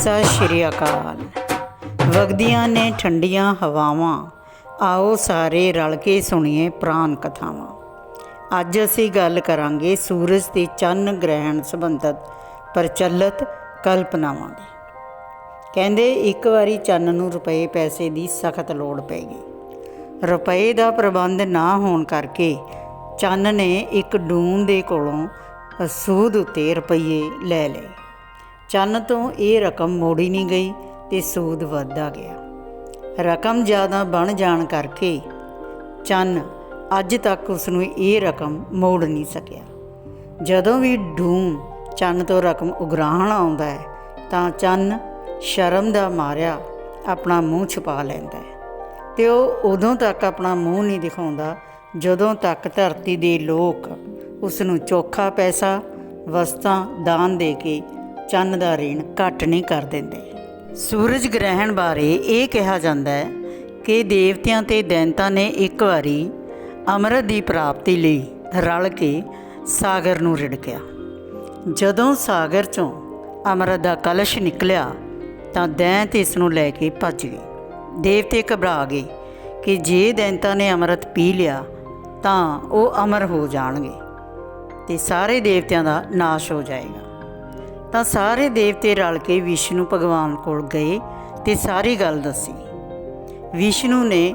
ਸਤਿ ਸ਼੍ਰੀ ਅਕਾਲ। ਵਗਦੀਆਂ ਨੇ ਠੰਡੀਆਂ ਹਵਾਵਾਂ। ਆਓ ਸਾਰੇ ਰਲ ਕੇ ਸੁਣੀਏ ਪ੍ਰਾਨ ਕਥਾਵਾਂ। ਅੱਜ ਅਸੀਂ ਗੱਲ ਕਰਾਂਗੇ ਸੂਰਜ ਤੇ ਚੰਨ ਗ੍ਰਹਿਣ ਸੰਬੰਧਤ ਪ੍ਰਚਲਿਤ ਕਲਪਨਾਵਾਂ ਦੀ। ਕਹਿੰਦੇ ਇੱਕ ਵਾਰੀ ਚੰਨ ਨੂੰ ਰੁਪਏ ਪੈਸੇ ਦੀ ਸਖਤ ਲੋੜ ਪੈ ਗਈ। ਰੁਪਏ ਦਾ ਪ੍ਰਬੰਧ ਨਾ ਹੋਣ ਕਰਕੇ ਚੰਨ ਨੇ ਇੱਕ ਡੂਮ ਦੇ ਕੋਲੋਂ ਸੂਦ ਉਤੇ ਰੁਪਏ ਲੈ ਲਏ। ਚੰਨ ਤੋਂ ਇਹ ਰਕਮ ਮੋੜੀ ਨਹੀਂ ਗਈ ਤੇ ਸੂਦ ਵੱਧਦਾ ਗਿਆ। ਰਕਮ ਜ਼ਿਆਦਾ ਬਣ ਜਾਣ ਕਰਕੇ ਚੰਨ ਅੱਜ ਤੱਕ ਉਸ ਨੂੰ ਇਹ ਰਕਮ ਮੋੜ ਨਹੀਂ ਸਕਿਆ। ਜਦੋਂ ਵੀ ਡੂਮ ਚੰਨ ਤੋਂ ਰਕਮ ਉਗਰਾਹਣ ਆਉਂਦਾ ਹੈ, ਤਾਂ ਚੰਨ ਸ਼ਰਮ ਦਾ ਮਾਰਿਆ ਆਪਣਾ ਮੂੰਹ ਛੁਪਾ ਲੈਂਦਾ ਹੈ ਤੇ ਉਹ ਉਦੋਂ ਤੱਕ ਆਪਣਾ ਮੂੰਹ ਨਹੀਂ ਦਿਖਾਉਂਦਾ ਜਦੋਂ ਤੱਕ ਧਰਤੀ ਦੇ ਲੋਕ ਉਸ ਨੂੰ ਚੋਖਾ ਪੈਸਾ, ਵਸਤਾਂ, ਦਾਨ ਦੇ ਕੇ ਚੰਨ ਦਾ ਰੇਣ ਘੱਟ ਨਹੀਂ ਕਰ ਦਿੰਦੇ। ਸੂਰਜ ਗ੍ਰਹਿਣ ਬਾਰੇ ਇਹ ਕਿਹਾ ਜਾਂਦਾ ਹੈ ਕਿ ਦੇਵਤਿਆਂ ਤੇ ਦੈਂਤਾਂ ਨੇ ਇੱਕ ਵਾਰੀ ਅੰਮ੍ਰਿਤ ਦੀ ਪ੍ਰਾਪਤੀ ਲਈ ਰਲ ਕੇ ਸਾਗਰ ਨੂੰ ਰਿੜਕਿਆ। ਜਦੋਂ ਸਾਗਰ ਚੋਂ ਅੰਮ੍ਰਿਤ ਦਾ ਕਲਸ਼ ਨਿਕਲਿਆ ਤਾਂ ਦੈਂਤ ਇਸ ਨੂੰ ਲੈ ਕੇ ਭੱਜ ਗਏ। ਦੇਵਤੇ ਘਬਰਾ ਗਏ ਕਿ ਜੇ ਦੈਂਤਾਂ ਨੇ ਅੰਮ੍ਰਿਤ ਪੀ ਲਿਆ ਤਾਂ ਉਹ ਅਮਰ ਹੋ ਜਾਣਗੇ ਤੇ ਸਾਰੇ ਦੇਵਤਿਆਂ ਦਾ ਨਾਸ਼ ਹੋ ਜਾਏਗਾ। ਤਾਂ ਸਾਰੇ ਦੇਵਤੇ ਰਲ ਕੇ ਵਿਸ਼ਨੂੰ ਭਗਵਾਨ ਕੋਲ ਗਏ ਤੇ ਸਾਰੀ ਗੱਲ ਦੱਸੀ। ਵਿਸ਼ਨੂੰ ਨੇ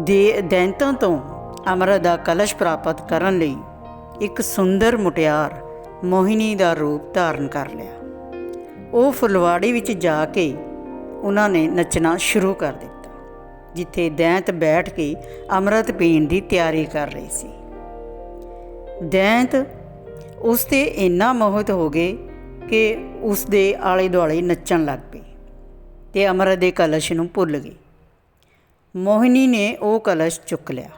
ਦੇ ਦੈਂਤਾਂ ਤੋਂ ਅੰਮ੍ਰਿਤ ਦਾ ਕਲਸ਼ ਪ੍ਰਾਪਤ ਕਰਨ ਲਈ ਇੱਕ ਸੁੰਦਰ ਮੁਟਿਆਰ ਮੋਹਿਨੀ ਦਾ ਰੂਪ ਧਾਰਨ ਕਰ ਲਿਆ। ਉਹ ਫੁਲਵਾੜੀ ਵਿੱਚ ਜਾ ਕੇ ਉਹਨਾਂ ਨੇ ਨੱਚਣਾ ਸ਼ੁਰੂ ਕਰ ਦਿੱਤਾ, ਜਿੱਥੇ ਦੈਂਤ ਬੈਠ ਕੇ ਅੰਮ੍ਰਿਤ ਪੀਣ ਦੀ ਤਿਆਰੀ ਕਰ ਰਹੀ ਸੀ। ਦੈਂਤ ਉਸ ਤੇ ਇੰਨਾ ਮੋਹਿਤ ਹੋ ਗਏ ਕਿ ਉਸ ਦੇ ਆਲੇ ਦੁਆਲੇ ਨੱਚਣ ਲੱਗ ਪਏ ਤੇ ਅੰਮ੍ਰਿਤ ਦੇ ਕਲਸ਼ ਨੂੰ ਭੁੱਲ ਗਏ ਮੋਹਿਨੀ ਨੇ ਉਹ ਕਲਸ਼ ਚੁੱਕ ਲਿਆ।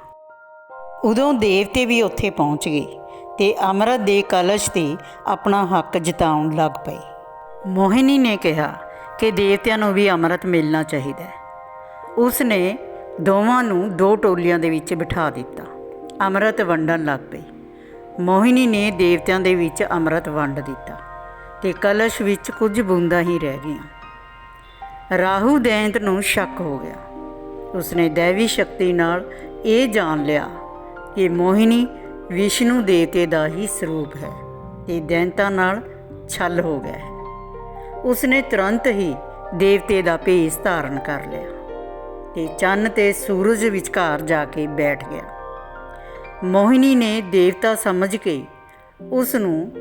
ਉਦੋਂ ਦੇਵਤੇ ਵੀ ਉੱਥੇ ਪਹੁੰਚ ਗਏ ਤੇ ਅੰਮ੍ਰਿਤ ਦੇ ਕਲਸ਼ ਤੇ ਆਪਣਾ ਹੱਕ ਜਤਾਉਣ ਲੱਗ ਪਏ। ਮੋਹਿਨੀ ਨੇ ਕਿਹਾ ਕਿ ਦੇਵਤਿਆਂ ਨੂੰ ਵੀ ਅੰਮ੍ਰਿਤ ਮਿਲਣਾ ਚਾਹੀਦਾ ਹੈ। ਉਸ ਨੇ ਦੋਵਾਂ ਨੂੰ ਦੋ ਟੋਲੀਆਂ ਦੇ ਵਿੱਚ ਬਿਠਾ ਦਿੱਤਾ। ਅੰਮ੍ਰਿਤ ਵੰਡਣ ਲੱਗ ਪਈ। ਮੋਹਿਨੀ ਨੇ ਦੇਵਤਿਆਂ ਦੇ ਵਿੱਚ ਅੰਮ੍ਰਿਤ ਵੰਡ ਦਿੱਤਾ। ਤੇ ਕਲਸ਼ ਵਿੱਚ ਕੁਝ ਬੂੰਦਾਂ ਹੀ ਰਹਿ ਗਈਆਂ। ਰਾਹੂ ਦੈਂਤ ਨੂੰ ਸ਼ੱਕ ਹੋ ਗਿਆ। ਉਸਨੇ ਦੇਵੀ ਸ਼ਕਤੀ ਨਾਲ ਇਹ ਜਾਣ ਲਿਆ ਕਿ ਮੋਹਿਨੀ ਵਿਸ਼ਨੂੰ ਦੇਵਤੇ ਦਾ ਹੀ ਸਰੂਪ ਹੈ। ਤੇ ਦੈਂਤਾਂ ਨਾਲ ਛਲ ਹੋ ਗਿਆ ਹੈ। ਉਸਨੇ ਤੁਰੰਤ ਹੀ ਦੇਵਤੇ ਦਾ ਭੇਸ ਧਾਰਨ ਕਰ ਲਿਆ ਤੇ ਚੰਨ ਤੇ ਸੂਰਜ ਵਿਚਕਾਰ ਜਾ ਕੇ ਬੈਠ ਗਿਆ। ਮੋਹਿਨੀ ਨੇ ਦੇਵਤਾ ਸਮਝ ਕੇ ਉਸ ਨੂੰ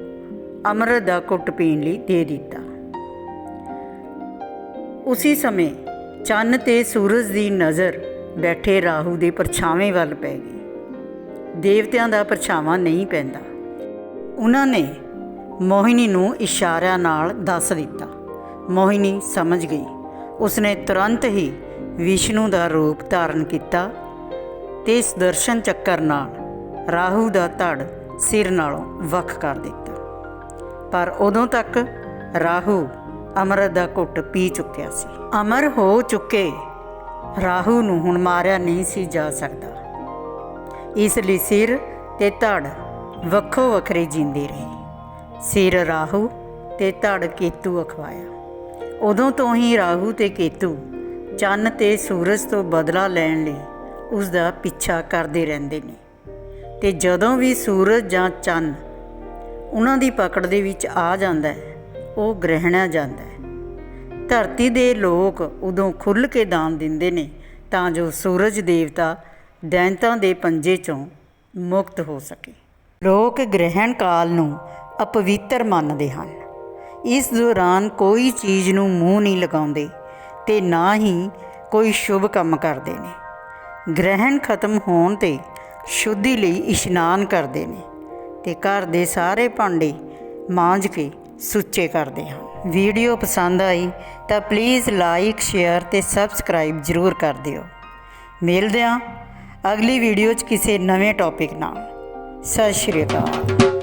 ਅੰਮ੍ਰਿਤ ਦਾ ਘੁੱਟ ਪੀਣ ਲਈ ਦੇ ਦਿੱਤਾ। ਉਸੇ ਸਮੇਂ ਚੰਨ ਤੇ ਸੂਰਜ ਦੀ ਨਜ਼ਰ ਬੈਠੇ ਰਾਹੂ ਦੇ ਪਰਛਾਵੇਂ ਵੱਲ ਪੈ ਗਈ। ਦੇਵਤਿਆਂ ਦਾ ਪਰਛਾਵਾਂ ਨਹੀਂ ਪੈਂਦਾ। ਉਹਨਾਂ ਨੇ ਮੋਹਿਨੀ ਨੂੰ ਇਸ਼ਾਰਿਆਂ ਨਾਲ ਦੱਸ ਦਿੱਤਾ। ਮੋਹਿਨੀ ਸਮਝ ਗਈ। ਉਸਨੇ ਤੁਰੰਤ ਹੀ ਵਿਸ਼ਨੂੰ ਦਾ ਰੂਪ ਧਾਰਨ ਕੀਤਾ ਤੇ ਇਸ ਦਰਸ਼ਨ ਚੱਕਰ ਨਾਲ ਰਾਹੂ ਦਾ ਧੜ ਸਿਰ ਨਾਲੋਂ ਵੱਖ ਕਰ ਦਿੱਤਾ। ਪਰ ਉਦੋਂ ਤੱਕ ਰਾਹੂ ਅਮਰ ਦਾ ਘੁੱਟ ਪੀ ਚੁੱਕਿਆ ਸੀ। ਅਮਰ ਹੋ ਚੁੱਕੇ, ਰਾਹੂ ਨੂੰ ਹੁਣ ਮਾਰਿਆ ਨਹੀਂ ਸੀ ਜਾ ਸਕਦਾ। ਇਸ ਲਈ ਸਿਰ ਤੇ ਧੜ ਵੱਖੋ ਵੱਖਰੇ ਜਿੰਦੇ ਰਹੇ। ਸਿਰ ਰਾਹੂ ਤੇ ਧੜ ਕੇਤੂ ਅਖਵਾਇਆ। ਉਦੋਂ ਤੋਂ ਹੀ ਰਾਹੂ ਤੇ ਕੇਤੂ ਚੰਨ ਤੇ ਸੂਰਜ ਤੋਂ ਬਦਲਾ ਲੈਣ ਲਈ ਉਸ ਦਾ ਪਿੱਛਾ ਕਰਦੇ ਰਹਿੰਦੇ ਨੇ। ਤੇ ਜਦੋਂ ਵੀ ਸੂਰਜ ਜਾਂ ਚੰਨ ਉਹਨਾਂ ਦੀ ਪਕੜ ਦੇ ਵਿੱਚ ਆ ਜਾਂਦਾ ਹੈ, ਉਹ ਗ੍ਰਹਿਣਿਆ ਜਾਂਦਾ ਹੈ। ਧਰਤੀ ਦੇ ਲੋਕ ਉਦੋਂ ਖੁੱਲ੍ਹ ਕੇ ਦਾਨ ਦਿੰਦੇ ਨੇ ਤਾਂ ਜੋ ਸੂਰਜ ਦੇਵਤਾ ਦੈਂਤਾਂ ਦੇ ਪੰਜੇ ਚੋਂ ਮੁਕਤ ਹੋ ਸਕੇ। ਲੋਕ ਗ੍ਰਹਿਣ ਕਾਲ ਨੂੰ ਅਪਵਿੱਤਰ ਮੰਨਦੇ ਹਨ। ਇਸ ਦੌਰਾਨ ਕੋਈ ਚੀਜ਼ ਨੂੰ ਮੂੰਹ ਨਹੀਂ ਲਗਾਉਂਦੇ ਤੇ ਨਾ ਹੀ ਕੋਈ ਸ਼ੁਭ ਕੰਮ ਕਰਦੇ ਨੇ। ਗ੍ਰਹਿਣ ਖਤਮ ਹੋਣ ਤੇ ਸ਼ੁੱਧੀ ਲਈ ਇਸ਼ਨਾਨ ਕਰਦੇ ਨੇ। ਤੇ ਘਰ ਦੇ ਸਾਰੇ ਭਾਂਡੇ ਮਾਂਜ ਕੇ ਸੁੱਚੇ ਕਰਦੇ ਹਨ ਵੀਡੀਓ ਪਸੰਦ ਆਈ ਤਾਂ ਪਲੀਜ਼ ਲਾਈਕ ਸ਼ੇਅਰ ਤੇ ਸਬਸਕ੍ਰਾਈਬ ਜ਼ਰੂਰ ਕਰ ਦਿਓ। ਮਿਲਦੇ ਹਾਂ ਅਗਲੀ ਵੀਡੀਓ 'ਚ ਕਿਸੇ ਨਵੇਂ ਟੌਪਿਕ ਨਾਲ। ਸਤਿ ਸ਼੍ਰੀ ਅਕਾਲ।